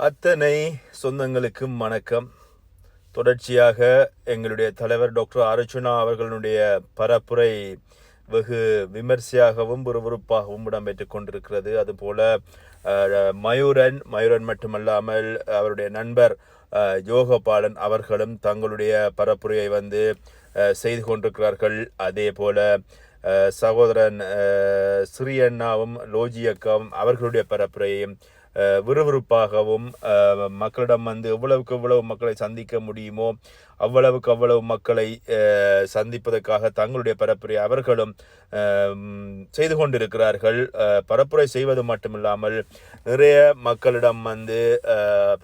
அத்தனை சொந்தங்களுக்கும் வணக்கம். தொடர்ச்சியாக எங்களுடைய தலைவர் டாக்டர் அர்ஜுனா அவர்களுடைய பரப்புரை வெகு விமர்சையாகவும் விறுவிறுப்பாகவும் இடம்பெற்றுக் கொண்டிருக்கிறது. அதுபோல மயூரன் மயூரன் மட்டுமல்லாமல் அவருடைய நண்பர் யோகபாலன் அவர்களும் தங்களுடைய பரப்புரையை வந்து செய்து கொண்டிருக்கிறார்கள். அதே போல சகோதரன் அஹ், சிறியண்ணாவும் லோஜியக்காவும் அவர்களுடைய பரப்புரையும் விறுவிறுப்பாகவும் மக்களிடம் வந்து எவ்வளவுக்கு எவ்வளவு மக்களை சந்திக்க முடியுமோ அவ்வளவுக்கு அவ்வளவு மக்களை சந்திப்பதற்காக தங்களுடைய பரப்புரை அவர்களும் செய்து கொண்டிருக்கிறார்கள். பரப்புரை செய்வது மட்டுமில்லாமல் நிறைய மக்களிடம் வந்து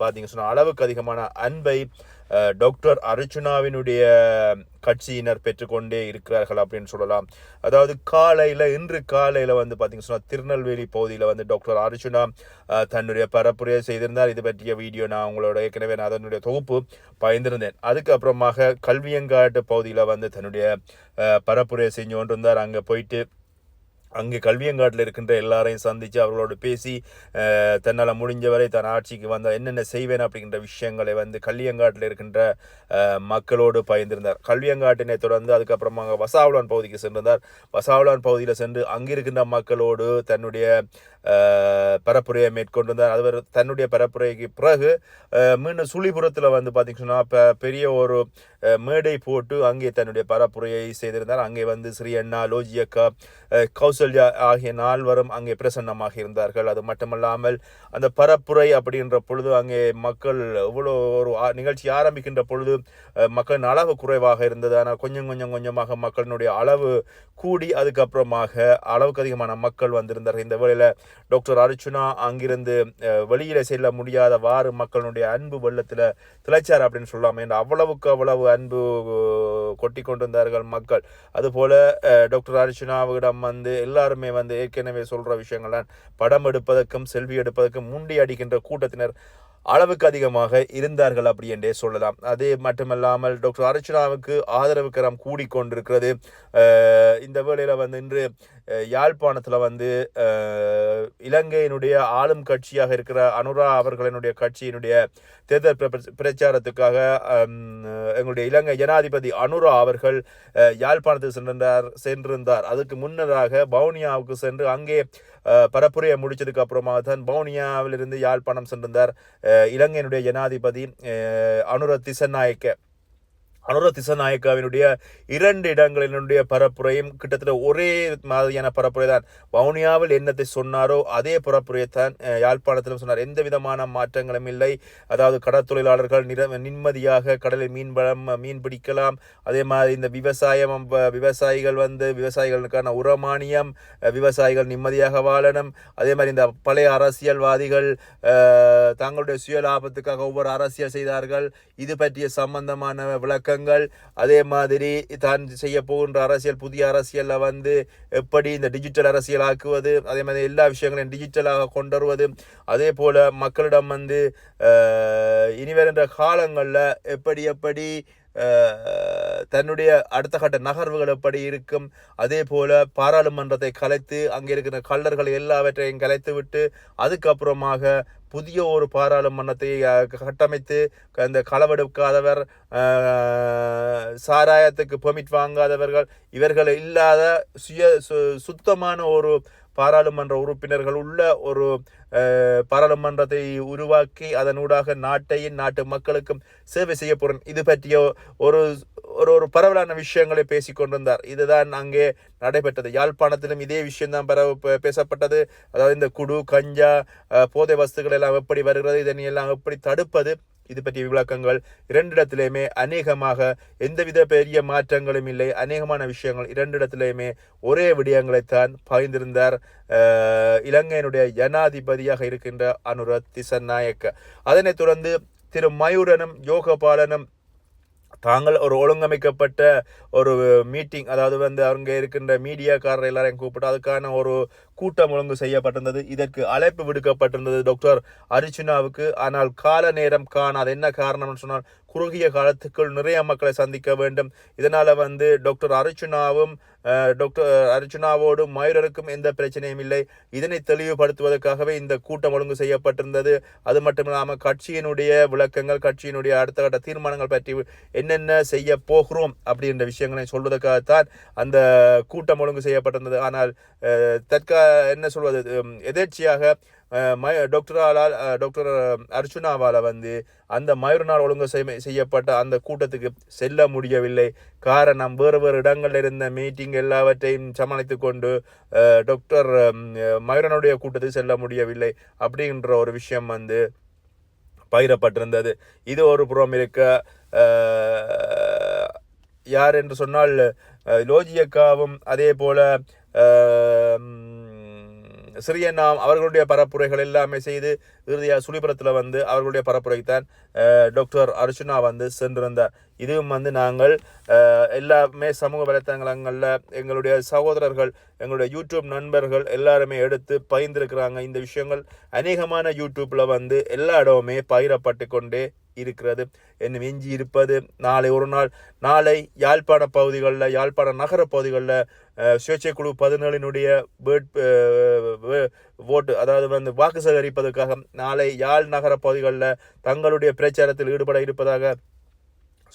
பார்த்தீங்க சொன்னால் அளவுக்கு அதிகமான அன்பை டாக்டர் அர்ச்சுனாவினுடைய கட்சியினர் பெற்றுக்கொண்டே இருக்கிறார்கள் அப்படின்னு சொல்லலாம். அதாவது காலையில் இன்று காலையில் வந்து பார்த்தீங்க சொன்னால் திருநெல்வேலி பகுதியில் வந்து டாக்டர் அர்ச்சுனா தன்னுடைய பரப்புரையை செய்திருந்தார். இது பற்றிய வீடியோ நான் உங்களோட ஏற்கனவே நான் அதனுடைய தொகுப்பு பயந்திருந்தேன் அதுக்கப்புறமாக கல்வியங்காட்டு பகுதியில் வந்து தன்னுடைய பரப்புரையை செஞ்சு கொண்டிருந்தார். அங்கே போயிட்டு அங்கே கல்வியங்காட்டில் இருக்கின்ற எல்லாரையும் சந்தித்து அவர்களோடு பேசி தன்னால் முடிஞ்சவரை தன் ஆட்சிக்கு வந்தால் என்னென்ன செய்வேன் அப்படிங்கிற விஷயங்களை வந்து கல்வியங்காட்டில் இருக்கின்ற மக்களோடு பயந்திருந்தார் கல்வியங்காட்டினை தொடர்ந்து அதுக்கப்புறமாக வசாவளான் பகுதிக்கு சென்றிருந்தார். வசாவளான் பகுதியில் சென்று அங்கிருக்கின்ற மக்களோடு தன்னுடைய பரப்புரையை மேற்கொண்டு வந்தார். அவர் தன்னுடைய பரப்புரைக்கு பிறகு மீண்டும் சுழிபுரத்தில் வந்து பார்த்தீங்கன்னா இப்போ பெரிய ஒரு மேடை போட்டு அங்கே தன்னுடைய பரப்புரையை செய்திருந்தார். அங்கே வந்து ஸ்ரீ அண்ணா லோஜியக்கா கௌசல்யா ஆகிய நால்வரும் அங்கே பிரசன்னமாக இருந்தார்கள். அது மட்டுமல்லாமல் அந்த பரப்புரை அப்படின்ற பொழுது அங்கே மக்கள் இவ்வளோ ஒரு நிகழ்ச்சி ஆரம்பிக்கின்ற பொழுது மக்களின் அளவு குறைவாக இருந்தது. ஆனால் கொஞ்சம் கொஞ்சம் கொஞ்சமாக மக்களினுடைய அளவு கூடி அதுக்கப்புறமாக அளவுக்கு அதிகமான மக்கள் வந்திருந்தார்கள். இந்த வேளையில் டாக்டர் அர்ச்சுனா அங்கிருந்து வெளியில் செல்ல முடியாதவாறு மக்களுடைய அன்பு வெள்ளத்தில் திளைச்சார் அப்படின்னு சொல்லலாம் என்று அவ்வளவுக்கு அவ்வளவு அன்பு கொட்டி கொண்டிருந்தார்கள் மக்கள். அதுபோல டாக்டர் அர்ச்சுனாவிடம் வந்து எல்லாருமே வந்து ஏற்கனவே சொல்கிற விஷயங்கள்லாம் படம் எடுப்பதற்கும் செல்வி எடுப்பதற்கும் முண்டி அடிக்கின்ற கூட்டத்தினர் அளவுக்கு அதிகமாக இருந்தார்கள் அப்படி என்றே சொல்லலாம். அது மட்டுமல்லாமல் டாக்டர் அர்ச்சனாவுக்கு ஆதரவு கரம் கூடிக்கொண்டிருக்கிறது. அஹ், இந்த வேளையில் வந்து இன்று யாழ்ப்பாணத்தில் வந்து இலங்கையினுடைய ஆளும் கட்சியாக இருக்கிற அனுரா அவர்களினுடைய கட்சியினுடைய தேர்தல் பிரச்சாரத்துக்காக எங்களுடைய இலங்கை ஜனாதிபதி அனுரா அவர்கள் யாழ்ப்பாணத்துக்கு சென்றிருந்தார் சென்றிருந்தார். அதுக்கு முன்னதாக பவுனியாவுக்கு சென்று அங்கே பரப்புரையை முடிச்சதுக்கு அப்புறமாக தான் பவுனியாவிலிருந்து யாழ்ப்பாணம் சென்றிருந்தார். இலங்கையினுடைய ஜனாதிபதி அனுர திசநாயக்க அனுர திசநாயக்காவினுடைய இரண்டு இடங்களினுடைய பரப்புரையும் கிட்டத்தட்ட ஒரே மாதிரியான பரப்புரை தான் வவுனியாவில் என்னத்தை சொன்னாரோ அதே பரப்புரையை தான் யாழ்ப்பாணத்திலும் சொன்னார். எந்த விதமான மாற்றங்களும் இல்லை. அதாவது கடற்தொழிலாளர்கள் நிர நிம்மதியாக கடலில் மீன் வளம் மீன் பிடிக்கலாம். அதே மாதிரி இந்த விவசாயம் விவசாயிகள் வந்து விவசாயிகளுக்கான உரமானியம் விவசாயிகள் நிம்மதியாக வாழணும். அதே மாதிரி இந்த பழைய அரசியல்வாதிகள் தங்களுடைய சுய லாபத்துக்காக ஒவ்வொரு அரசியல் செய்தார்கள். இது பற்றிய சம்பந்தமான திட்டங்கள் அதே மாதிரி தான் செய்ய போகின்ற அரசியல் புதிய அரசியலில் வந்து எப்படி இந்த டிஜிட்டல் அரசியல் ஆக்குவது அதே மாதிரி எல்லா விஷயங்களையும் டிஜிட்டலாக கொண்டு வருவது அதே போல் மக்களிடம் வந்து இனி வருகின்ற காலங்களில் எப்படி எப்படி தன்னுடைய அடுத்த கட்ட நகர்வுகள் எப்படி இருக்கும் அதே போல் பாராளுமன்றத்தை கலைத்து அங்கே இருக்கிற கல்லர்கள் எல்லாவற்றையும் கலைத்து விட்டு அதுக்கப்புறமாக புதிய ஒரு பாராளுமன்றத்தை கட்டமைத்து அந்த களவெடுக்காதவர் சாராயத்துக்கு பெர்மிட் வாங்காதவர்கள் இவர்கள் இல்லாத சுய சு- சுத்தமான ஒரு பாராளுமன்ற உறுப்பினர்கள் உள்ள ஒரு பாராளுமன்றத்தை உருவாக்கி அதனூடாக நாட்டையும் நாட்டு மக்களுக்கும் சேவை செய்ய போறேன். இது பற்றிய ஒரு ஒரு ஒரு பரவலான விஷயங்களை பேசிக் கொண்டிருந்தார். இதுதான் அங்கே நடைபெற்றது. யாழ்ப்பாணத்திலும் இதே விஷயம்தான் பரவ பேசப்பட்டது. அதாவது இந்த குடு கஞ்சா போதை வஸ்துக்கள் எல்லாம் எப்படி வருகிறது இதனை எல்லாம் எப்படி தடுப்பது இது பற்றிய விளக்கங்கள் இரண்டிடத்திலேயுமே அநேகமாக எந்தவித பெரிய மாற்றங்களும் இல்லை. அநேகமான விஷயங்கள் இரண்டிடத்திலேயுமே ஒரே விடயங்களைத்தான் பகிர்ந்திருந்தார். இலங்கையினுடைய ஜனாதிபதியாக இருக்கின்ற அனுர திசநாயக்க. அதனைத் தொடர்ந்து திரு மயூரனும் யோகபாலனும் தாங்கள் ஒரு ஒழுங்கமைக்கப்பட்ட ஒரு மீட்டிங் அதாவது வந்து அங்கே இருக்கின்ற மீடியாக்காரர் எல்லாரையும் கூப்பிட்டு அதுக்கான ஒரு கூட்டம் ஒழுங்கு செய்யப்பட்டிருந்தது. இதற்கு அழைப்பு விடுக்கப்பட்டிருந்தது டாக்டர் அர்ஜுனாவுக்கு. ஆனால் கால நேரம் காணாது என்ன காரணம்னு சொன்னால் குறுகிய காலத்துக்குள் நிறைய மக்களை சந்திக்க வேண்டும். இதனால் வந்து டாக்டர் அர்ஜுனாவும் டாக்டர் அர்ஜுனாவோடும் மயூரருக்கும் எந்த பிரச்சனையும் இல்லை. இதனை தெளிவுபடுத்துவதற்காகவே இந்த கூட்டம் ஒழுங்கு செய்யப்பட்டிருந்தது. அது மட்டும் இல்லாமல் கட்சியினுடைய விளக்கங்கள் கட்சியினுடைய அடுத்த கட்ட தீர்மானங்கள் பற்றி என்னென்ன செய்ய போகிறோம் அப்படின்ற விஷயங்களை சொல்வதற்காகத்தான் அந்த கூட்டம் ஒழுங்கு செய்யப்பட்டிருந்தது. ஆனால் தற்கால தற்கா என்ன சொல்வது எதேர்ச்சியாக மய டாக்டராலால் டாக்டர் அர்ச்சுனாவால் வந்து அந்த மயூரனால் ஒழுங்கு செய்ய- செய்யப்பட்ட அந்த கூட்டத்துக்கு செல்ல முடியவில்லை. காரணம் வேறு வேறு இடங்களில் இருந்த மீட்டிங் எல்லாவற்றையும் சமாளித்து கொண்டு டாக்டர் மயூரனுடைய கூட்டத்துக்கு செல்ல முடியவில்லை அப்படின்ற ஒரு விஷயம் வந்து பகிரப்பட்டிருந்தது. இது ஒரு புறம் இருக்க யார் என்று சொன்னால் லோஜியக்காவும் அதே போல் சிறிய நாம் அவர்களுடைய பரப்புரைகள் எல்லாமே செய்து இறுதியாக சுழிபுரத்தில் வந்து அவர்களுடைய பரப்புரைத்தான் டாக்டர் அர்ச்சுனா வந்து சென்றிருந்தார். இதுவும் வந்து நாங்கள் எல்லாமே சமூக வலைத்தளங்களில் எங்களுடைய சகோதரர்கள் எங்களுடைய யூடியூப் நண்பர்கள் எல்லாருமே எடுத்து பகிர்ந்திருக்கிறாங்க. இந்த விஷயங்கள் அநேகமான யூடியூப்பில் வந்து எல்லா இடமுமே பகிரப்பட்டு கொண்டே இருக்கிறது. இன்னும் மிஞ்சி இருப்பது நாளை ஒரு நாள் நாளை யாழ்ப்பாண பகுதிகளில் யாழ்ப்பாண நகர பகுதிகளில் சுயேட்சை குழு பதினேழினுடைய வேட் ஓட்டு அதாவது வந்து வாக்கு சேகரிப்பதற்காக நாளை யாழ் நகர பகுதிகளில் தங்களுடைய பிரச்சாரத்தில் ஈடுபட இருப்பதாக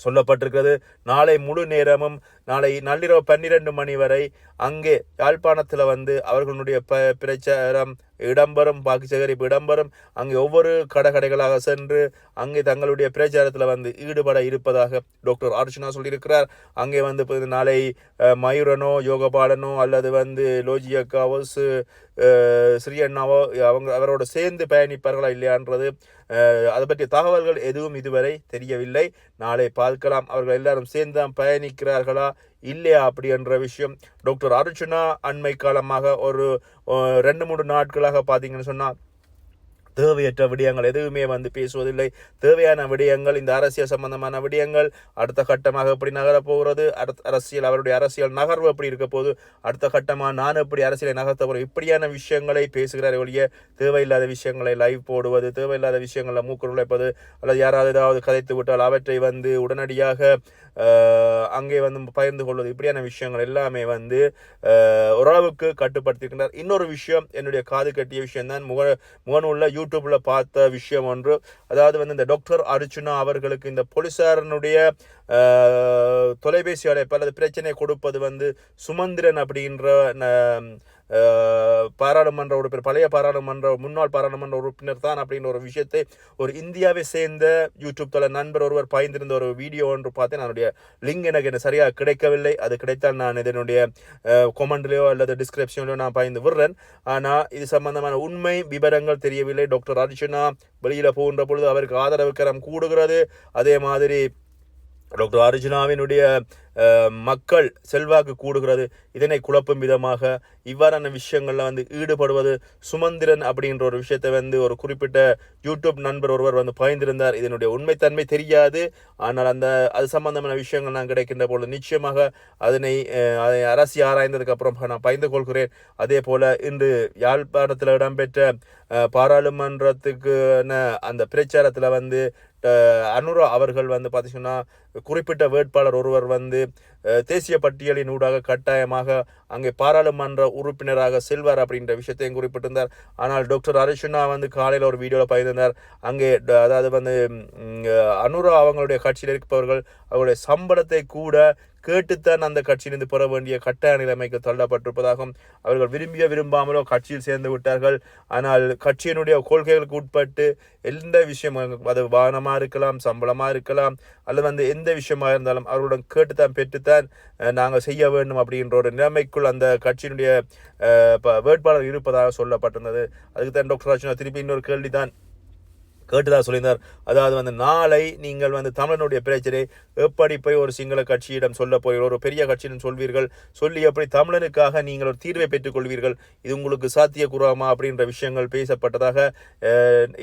சொல்லப்பட்டிருக்கிறது. நாளை முழு நேரமும் நாளை நள்ளிரவு பன்னிரண்டு மணி வரை அங்கே யாழ்ப்பாணத்தில் வந்து அவர்களுடைய ப பிரச்சாரம் இடம்பெறும் வாக்கு சேகரிப்பு இடம்பெறும். அங்கே ஒவ்வொரு கடகடைகளாக சென்று அங்கே தங்களுடைய பிரச்சாரத்தில் வந்து ஈடுபட இருப்பதாக டாக்டர் அர்ச்சனா சொல்லியிருக்கிறார். அங்கே வந்து நாளை மயூரனோ யோகபாலனோ அல்லது வந்து லோஜியக்காவோ சு- ஸ்ரீயண்ணாவோ அவங்க அவரோட சேர்ந்து பயணிப்பார்களா இல்லையான்றது அதை பற்றிய தகவல்கள் எதுவும் இதுவரை தெரியவில்லை. நாளை பார்க்கலாம். அவர்கள் எல்லாரும் சேர்ந்து தான் பயணிக்கிறார்களா? இல்லையா அப்படி என்ற விஷயம். டாக்டர் அர்ஜுனா அண்மை காலமாக ஒரு ரெண்டு மூணு நாட்களாக பார்த்தீங்கன்னு சொன்னால் தேவையற்ற விடயங்கள் எதுவுமே வந்து பேசுவதில்லை. தேவையான விடயங்கள் இந்த அரசியல் சம்பந்தமான விடயங்கள் அடுத்த கட்டமாக எப்படி நகரப்போகிறது அடுத்த அரசியல் அவருடைய அரசியல் நகர்வு எப்படி இருக்க போது அடுத்த கட்டமாக நான் எப்படி அரசியலை நகர்த்த போகிறேன் இப்படியான விஷயங்களை பேசுகிறார் ஒழிய தேவையில்லாத விஷயங்களை லைவ் போடுவது தேவையில்லாத விஷயங்களை மூக்கு நுழைப்பது அல்லது யாராவது ஏதாவது கதைத்து விட்டால் அவற்றை வந்து உடனடியாக அங்கே வந்து பகிர்ந்து கொள்வது இப்படியான விஷயங்கள் எல்லாமே வந்து ஓரளவுக்கு கட்டுப்படுத்தியிருக்கின்றார் இன்னொரு விஷயம் என்னுடைய காது கட்டிய விஷயம் தான் முக முகநூலில் யூடியூப்பில் பார்த்த விஷயம் ஒன்று. அதாவது வந்து இந்த டாக்டர் அர்ஜுனா அவர்களுக்கு இந்த போலீஸாரனுடைய தொலைபேசி அழைப்பு அல்லது பிரச்சனை கொடுப்பது வந்து சுமந்திரன் அப்படின்ற ந- பாராளுமன்ற உறுப்பினர் பழைய பாராளுமன்ற முன்னாள் பாராளுமன்ற உறுப்பினர் தான் அப்படின்ற ஒரு விஷயத்தை ஒரு இந்தியாவை சேர்ந்த யூடியூப் தள நண்பர் ஒருவர் பாய்ந்திருந்த ஒரு வீடியோ ஒன்று பார்த்தேன். அதனுடைய லிங்க் எனக்கு என்ன சரியாக கிடைக்கவில்லை. அது கிடைத்தால் நான் இதனுடைய கொமெண்ட்லேயோ அல்லது டிஸ்கிரிப்ஷன்லையோ நான் பாய்ந்து விடுறேன். ஆனால் இது சம்பந்தமான உண்மை விவரங்கள் தெரியவில்லை. டாக்டர் அர்ஜுனா வெளியில் போகின்ற பொழுது அவருக்கு ஆதரவு கரம் கூடுகிறது. அதே மாதிரி டாக்டர் அர்ஜுனாவினுடைய மக்கள் செல்வாக்கு கூடுகிறது. இதனை குழப்பும் விதமாக இவ்வாறான விஷயங்களில் வந்து ஈடுபடுவது சுமந்திரன் அப்படின்ற ஒரு விஷயத்தை வந்து ஒரு குறிப்பிட்ட யூடியூப் நண்பர் ஒருவர் வந்து பயந்திருந்தார். இதனுடைய உண்மைத்தன்மை தெரியாது. ஆனால் அந்த அது சம்பந்தமான விஷயங்கள் நான் கிடைக்கின்ற பொழுது நிச்சயமாக அதனை அதை அரசி ஆராய்ந்ததுக்கு அப்புறம் நான் பயந்து கொள்கிறேன். அதே போல் இன்று யாழ்ப்பாணத்தில் இடம்பெற்ற பாராளுமன்றத்துக்குன அந்த பிரச்சாரத்தில் வந்து அனுரா அவர்கள் வந்து பார்த்தீங்கன்னா குறிப்பிட்ட வேட்பாளர் ஒருவர் வந்து தேசிய பட்டியலின் ஊடாக கட்டாயமாக அங்கே பாராளுமன்ற உறுப்பினராக செல்வார் அப்படின்ற விஷயத்தையும் குறிப்பிட்டிருந்தார். ஆனால் டாக்டர் அரிஷுனா வந்து காலையில் ஒரு வீடியோவில் பகிர்ந்திருந்தார் அங்கே அதாவது வந்து அனுரா அவங்களுடைய கட்சியில் இருப்பவர்கள் அவருடைய சம்பளத்தை கூட கேட்டுத்தான் அந்த கட்சியிலிருந்து பெற வேண்டிய கட்டாய நிலைமைக்கு தள்ளப்பட்டிருப்பதாகவும் அவர்கள் விரும்பிய விரும்பாமலோ கட்சியில் சேர்ந்து விட்டார்கள். ஆனால் கட்சியினுடைய கொள்கைகளுக்கு உட்பட்டு எந்த விஷயம் அது வாகனமாக இருக்கலாம் சம்பளமாக இருக்கலாம் அல்லது வந்து எந்த விஷயமா இருந்தாலும் அவர்களுடன் கேட்டுத்தான் பெற்றுத்தான் நாங்கள் செய்ய வேண்டும் அப்படின்ற ஒரு நிலைமைக்குள் அந்த கட்சியினுடைய வேட்பாளர் இருப்பதாக சொல்லப்பட்டிருந்தது. அதுக்கு தான் டாக்டர் ராஜ்னா திருப்பி இன்னொரு கேள்விதான். கேட்டுதான் சொல்லியிருந்தார். அதாவது வந்து நாளை நீங்கள் வந்து தமிழனுடைய பிரச்சனை எப்படி போய் ஒரு சிங்கள கட்சியிடம் சொல்ல போய் ஒரு பெரிய கட்சியிடம் சொல்வீர்கள்? சொல்லி எப்படி தமிழனுக்காக நீங்கள் ஒரு தீர்வை பெற்றுக்கொள்வீர்கள் இது உங்களுக்கு சாத்தியக்கூறமா? அப்படின்ற விஷயங்கள் பேசப்பட்டதாக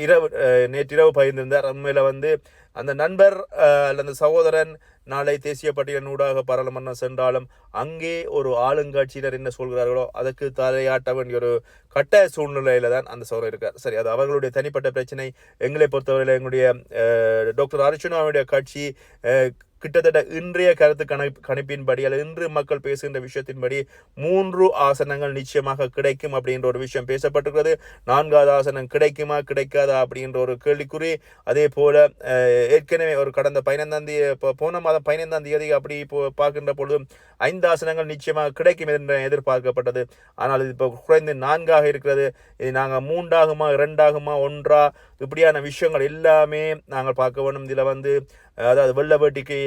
இரவு நேற்றிரவு பகிர்ந்திருந்தார். உண்மையில் வந்து அந்த நண்பர் அல்லது அந்த சகோதரன் நாளை தேசிய பட்டியலின் ஊடாக பாராளுமன்றம் சென்றாலும் அங்கே ஒரு ஆளுங்கட்சியினர் என்ன சொல்கிறார்களோ அதற்கு தலையாட்ட வேண்டிய ஒரு கட்ட சூழ்நிலையில தான் அந்த சௌரம் இருக்கார். சரி அது அவர்களுடைய தனிப்பட்ட பிரச்சனை. எங்களை பொறுத்தவரையில் எங்களுடைய டாக்டர் அர்ச்சுனாவுடைய கட்சி கிட்டத்தட்ட இன்றைய கருத்து கணி கணிப்பின்படி அல்லது இன்று மக்கள் பேசுகின்ற விஷயத்தின்படி மூன்று ஆசனங்கள் நிச்சயமாக கிடைக்கும் அப்படின்ற ஒரு விஷயம் பேசப்பட்டிருக்கிறது. நான்காவது ஆசனம் கிடைக்குமா கிடைக்காதா அப்படின்ற ஒரு கேள்விக்குறி. அதே போல ஏற்கனவே ஒரு கடந்த பதினைந்தாம் தேதி இப்போ போன மாதம் பதினைந்தாம் தேதி அப்படி இப்போ பார்க்கின்ற பொழுது ஐந்து ஆசனங்கள் நிச்சயமாக கிடைக்கும் என்று எதிர்பார்க்கப்பட்டது. ஆனால் இது இப்போ குறைந்து நான்காக இருக்கிறது. இது நாங்கள் மூன்றாகுமா இரண்டாகுமா ஒன்றா இப்படியான விஷயங்கள் எல்லாமே நாங்கள் பார்க்க வேண்டும். இதில் வந்து அதாவது வெள்ள வேட்டிக்கு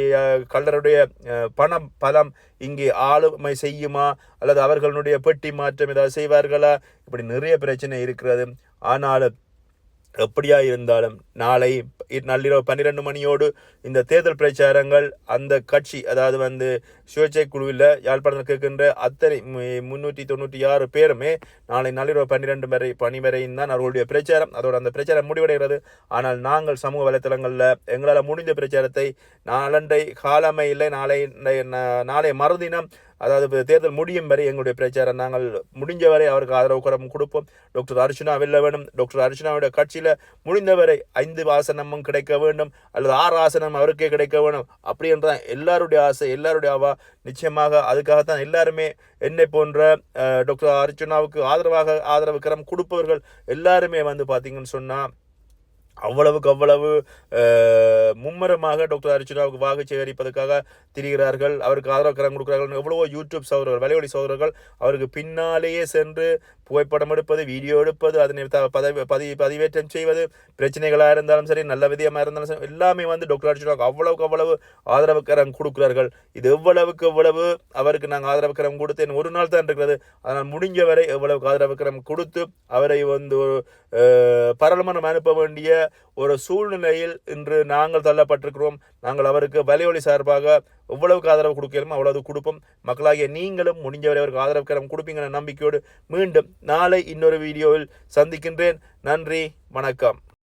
பணம் பலம் இங்கே ஆளுமை செய்யுமா? அல்லது அவர்களுடைய பெட்டி மாற்றம் ஏதாவது செய்வார்களா? இப்படி நிறைய பிரச்சனை இருக்கிறது. ஆனாலும் எப்படியா இருந்தாலும் நாளை இ- நள்ளிரவு பன்னிரெண்டு மணியோடு இந்த தேர்தல் பிரச்சாரங்கள் அந்த கட்சி அதாவது வந்து சுயேட்சை குழுவில் யாழ்ப்பாணத்தில் கேட்கின்ற அத்தனை மு- முன்னூற்றி தொண்ணூற்றி ஆறு பேருமே நாளை நள்ளிரவு பன்னிரெண்டு வரை பணி வரையும் தான் அவர்களுடைய பிரச்சாரம். அதோட அந்த பிரச்சாரம் முடிவடைகிறது. ஆனால் நாங்கள் சமூக வலைத்தளங்களில் எங்களால் முடிந்த பிரச்சாரத்தை நாளன்றை காலமை இல்லை நாளை நாளை மறுதினம் அதாவது தேர்தல் முடியும் வரை எங்களுடைய பிரச்சாரம் நாங்கள் முடிஞ்ச வரை அவருக்கு ஆதரவு குரம் கொடுப்போம். டாக்டர் அர்ச்சனா வெல்ல வேண்டும். டாக்டர் அர்ச்சனாவுடைய கட்சியில் முடிந்தவரை ஐந்து ஆசனமும் கிடைக்க வேண்டும். அல்லது ஆறு ஆசனம் அவருக்கே கிடைக்க வேண்டும். அப்படி என்றால் எல்லாருடைய ஆசை எல்லாருடைய ஆவா நிச்சயமாக அதுக்காகத்தான் எல்லாருமே என்னை போன்ற டாக்டர் அர்ச்சனாவுக்கு ஆதரவாக ஆதரவு கரம் கொடுப்பவர்கள் எல்லாருமே வந்து பார்த்தீங்கன்னு சொன்னால் அவ்வளவுக்கு அவ்வளவு மும்மரமாக மும்முரமாக டாக்டர் அர்ச்சுனாவுக்கு வாக்கு சேகரிப்பதற்காக திரிகிறார்கள். அவருக்கு ஆதரவு கரம் கொடுக்கிறார்கள். எவ்வளவோ யூடியூப் சோதரர்கள் வலைவழி சோதரர்கள் அவருக்கு பின்னாலேயே சென்று புகைப்படம் எடுப்பது வீடியோ எடுப்பது அதனை த- பதவி பதி பதிவேற்றம் செய்வது பிரச்சனைகளாக இருந்தாலும் சரி நல்ல விதமாக இருந்தாலும் சரி எல்லாமே வந்து டாக்டர் அர்ச்சுனாவுக்கு அவ்வளவுக்கு அவ்வளவு ஆதரவு கரம் கொடுக்கிறார்கள். இது எவ்வளவுக்கு எவ்வளவு அவருக்கு நாங்கள் ஆதரவு கரம் கொடுத்தேன். ஒரு நாள் தான் இருக்கிறது. அதனால் முடிஞ்ச வரை எவ்வளவுக்கு ஆதரவு கரம் கொடுத்து அவரை வந்து ஒரு பாராளுமன்றம் அனுப்ப வேண்டிய ஒரு சூழ்நிலையில் இன்று நாங்கள் தள்ளப்பட்டிருக்கிறோம். நாங்கள் அவருக்கு வலியொலி சார்பாக எவ்வளவுக்கு ஆதரவு கொடுக்கலுமோ அவ்வளவு கொடுப்போம். மக்களாகிய நீங்களும் முடிஞ்சவரை அவருக்கு ஆதரவு கரம் கொடுப்பீங்கிற நம்பிக்கையோடு மீண்டும் நாளை இன்னொரு வீடியோவில் சந்திக்கின்றேன். நன்றி வணக்கம்.